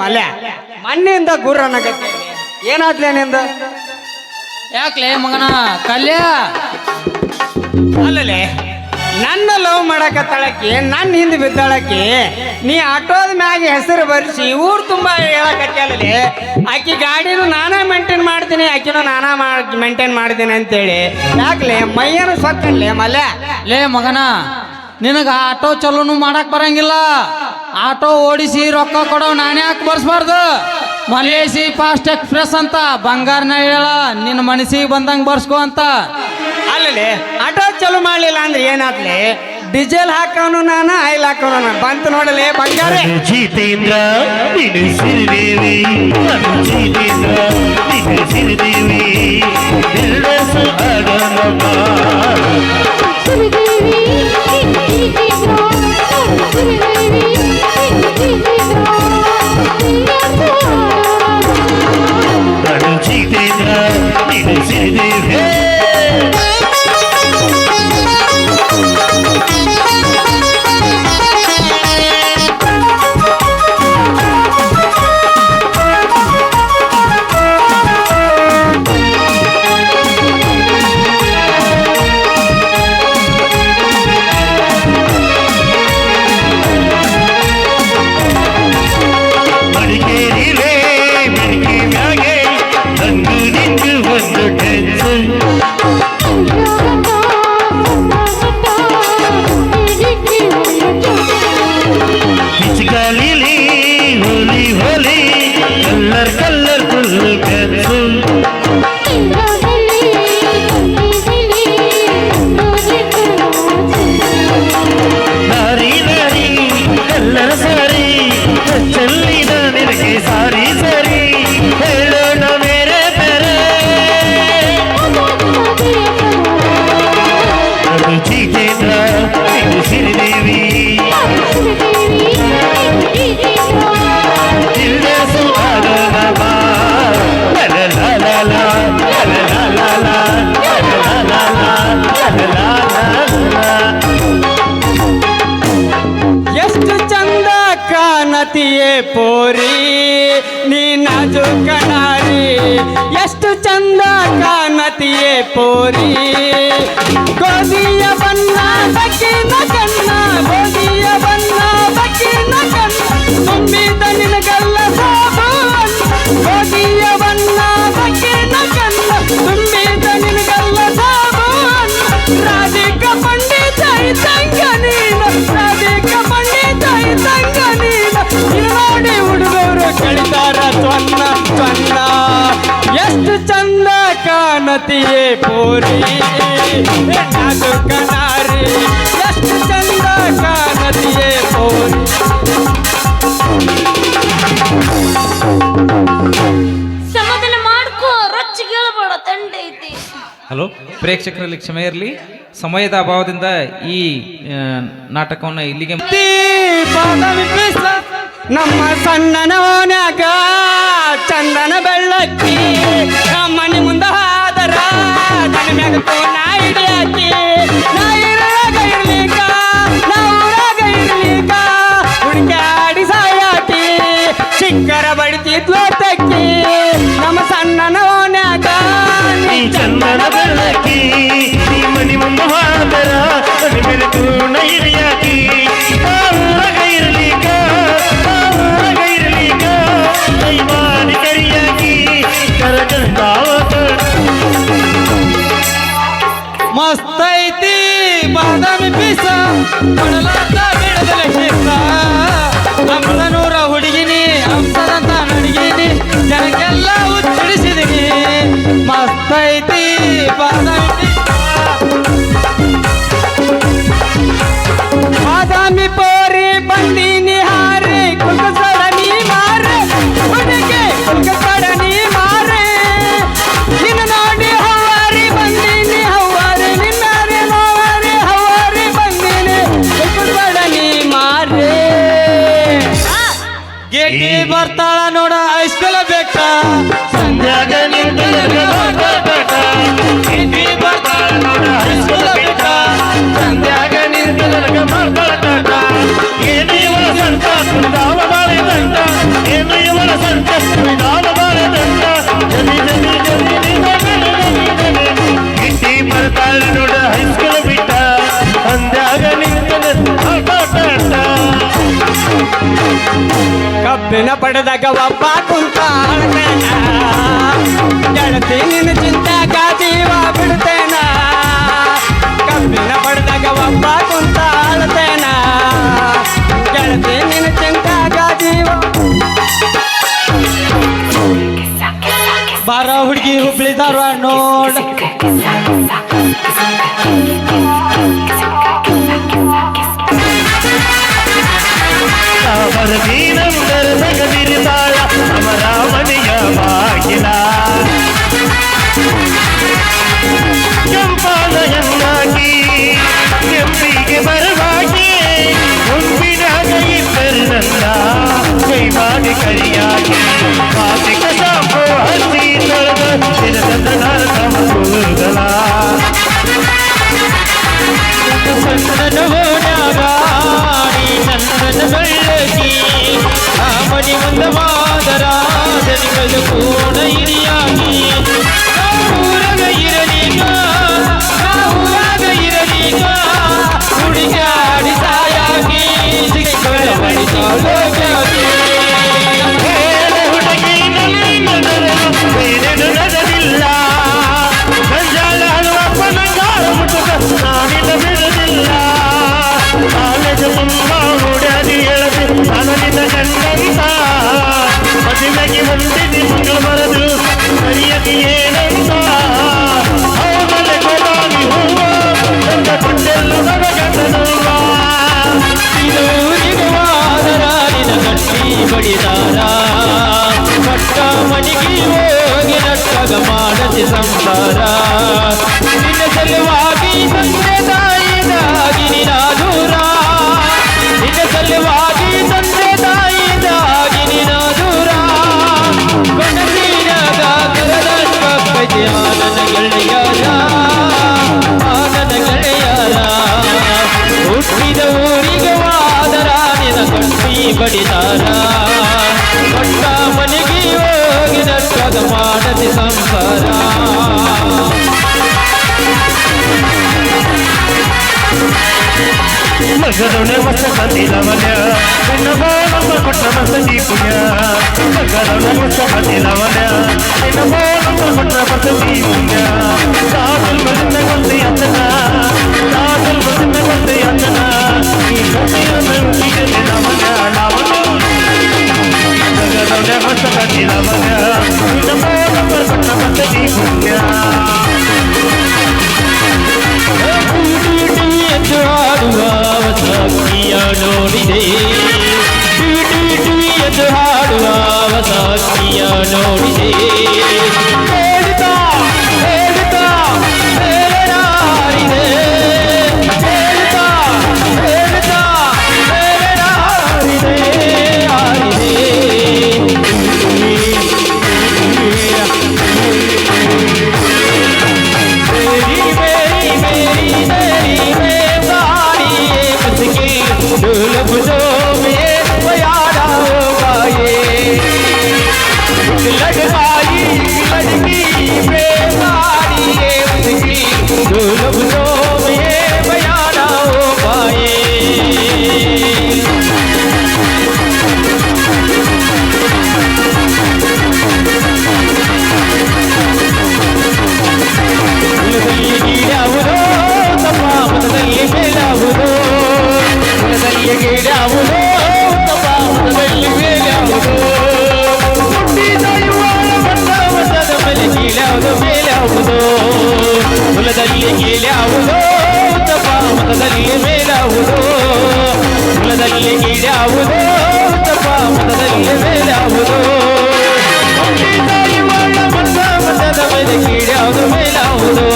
ಮಲ್ಯ ಮಣ್ಣಿಂದ ಗುರು ಅನ್ನಕತ್ತೆ ಏನಾದ್ಲೆ ನಿಂದ? ಯಾಕ್ಲೆ ಮಗನ? ಕಲ್ಯ? ಅಲ್ಲಲೆ ನನ್ನ ಲವ್ ಮಾಡಕತ್ತಾಳಕಿ ನನ್ನ ಹಿಂದೆ ಬಿದ್ದಾಳಕಿ ನೀ ಆಟೋದ ಮ್ಯಾಗ ಹೆಸರು ಬರ್ಸಿ ಊರ್ ತುಂಬಾ ಹೇಳಕತ್ತಲ್ಲೇ ಆಕಿ ಗಾಡಿನೂ ನಾನೇ ಮೇಂಟೈನ್ ಮಾಡ್ತೀನಿ ಆಕಿನೂ ನಾನಾ ಮೇಂಟೈನ್ ಮಾಡ್ತೀನಿ ಅಂತೇಳಿ. ಯಾಕ್ಲೆ? ಮೈಯನ್ನು ಸೊಕ್ಕನ್ಲೆ ಮಲೆ. ಲೇ ಮಗನ ನಿನಗ ಆಟೋ ಚಲೋನು ಮಾಡಕ್ ಬರಂಗಿಲ್ಲ. ಆಟೋ ಓಡಿಸಿ ರೊಕ್ಕ ಕೊಡೋ ನಾನೇ ಯಾಕೆ ಬರ್ಸ್ಬಾರ್ದು? ಮಲೇಸಿ ಫಾಸ್ಟ್ ಎಕ್ಸ್ಪ್ರೆಸ್ ಅಂತ ಬಂಗಾರನ ಹೇಳ ನಿನ್ನ ಮನಸ್ಸಿಗೆ ಬಂದಂಗೆ ಬರ್ಸ್ಕೊ ಅಂತ. ಅಲ್ಲಲೇ ಆಟೋ ಚಲೋ ಮಾಡಲಿಲ್ಲ ಅಂದ್ರೆ ಏನಾಗ್ಲಿ ಡೀಸೆಲ್ ಹಾಕೋನು ನಾನು ಆಯಿಲ್ ಹಾಕೋನು ನಾನು. ಬಂತು ನೋಡಲೇ ಬಂಗಾರ. ಜಿತೇಂದ್ರ ಸಿರಿದೇವಿ ಜಿತೇಂದ್ರ ಸುರದೇವಿ ಪೋರಿ ನೀ ನಾಜೂಕ ನಾರಿ ಎಷ್ಟು ಚಂದ ಕಾಣತಿಯೇ ಪೋರಿ. ಗೋಧಿಯ ಬಣ್ಣ ಕಣ್ಣ ಕಾಣತಿಯೇ ಪೋರಿ. ನಾದು ಕನಾರಿ ಎಷ್ಟು ಚಂದ ಕಾಣತಿಯೇ ಪೋರಿ. ಸಮಾಧಾನ ಮಾಡ್ಕೋ ರೊಚ್ಚಿಗೆ ಹೇಳ್ಬೇಡ ತಂಡ ಐತಿ. ಹಲೋ ಪ್ರೇಕ್ಷಕರಲ್ಲಿ ಕ್ಷಮೆ ಇರಲಿ. ಸಮಯದ ಅಭಾವದಿಂದ ಈ ನಾಟಕವನ್ನು ಇಲ್ಲಿಗೆ ನಮ್ಮ ಸಣ್ಣನ ಓನ್ಯಾಗ ಚಂದನ ಬೆಳ್ಳಕ್ಕಿ ಮನೆ ಮುಂದ ಹಾದರ ನನ್ನ ಮ್ಯಾಗ ಕೋನ ಹಿಡಿಯಾಕಿ ಮಸ್ತ್ ಐತಿ ಬಾದಾಮಿ ಪೀಸ ಕೊಡಲಾರ್ದ ಬಿಡದಲ ಕಿಸ್ಸ ಹಂಸನೂರ ಹುಡುಗಿನಿ ಹಂಸದಂತ ನಡುಗಿನಿ, ಜನಕ್ಕೆಲ್ಲ ಉಚ್ಚರಿಸಿದಿನಿ ಮಸ್ತ್ ಐತಿ ಬಾದಾಮಿ ಗೇಟಿ ಬರ್ತಾಳ ನೋಡ ಐಸ್ಕಲ ಬೇಕ. ಸಂಧ್ಯಾಗ ನಿಂತು ಬೇಕ. ನಿಂತು ಏನು ಇವಳ ಸಂತ ಏನು ಇವಳ ಕಬ್ಬಿನ ಪಡೆದಾಗ ಒಬ್ಬ ಕುಂತ ಗೆಳತಿ ನಿನ್ನ ಚಿಂತ ಜೀವ ಬಿಡ್ತೇನ. ಕಬ್ಬಿನ ಪಡೆದಾಗ ಒಬ್ಬ ಕುಂತ ಅಳ್ತೇನ ಗೆಳತಿ ನಿನ್ನ ಚಿಂತ ಜೀವ. ಬಾರೋ ಹುಡುಗಿ ಹುಬ್ಳಿ ಧಾರವಾಡ करिया के आशिक सबको हँसी दर्द दिल सदना सब भूल गला संतन वो ಬಡಿದಾರಾ ಕೊಟ್ಟ ಮನೆಗೆ ಹೋಗಿದಟ್ಟಾಗ ಮಾಡದೆ ಸಂಸಾರ ಮಗದೊಡೆ ಹೊಸ ಬಂದಿಲ್ಲವನ ನನ್ನ ಬಾಳಮ್ಮ ಕೊಟ್ಟ ಬಸದಿ ಪುಣ್ಯ ಮಗದೊಡೆ ಹೊಸ ಬಂದಿಲ್ಲವನ ನನ್ನ ಬಾಳಮ್ಮ ಕೊಟ್ಟ ಬಸದಿ ಪುಣ್ಯ నిలవగా నిలవగా పట్టపట్టది ಕುಲದಲ್ಲಿ ಕೇಳ್ಯಾವುದೋ ತಪ ಮತದಲ್ಲಿ ಮೇಲಾವುದೋ ಕುಲದಲ್ಲಿ ಕೇಳ್ಯಾವುದೋ ತಪ ಮತದಲ್ಲಿ ಮೇಲಾವುದೋ ಮತದ ಮೇಲೆ ಕೀಳ್ಯಾವುದು ಮೇಲಾವುದೋ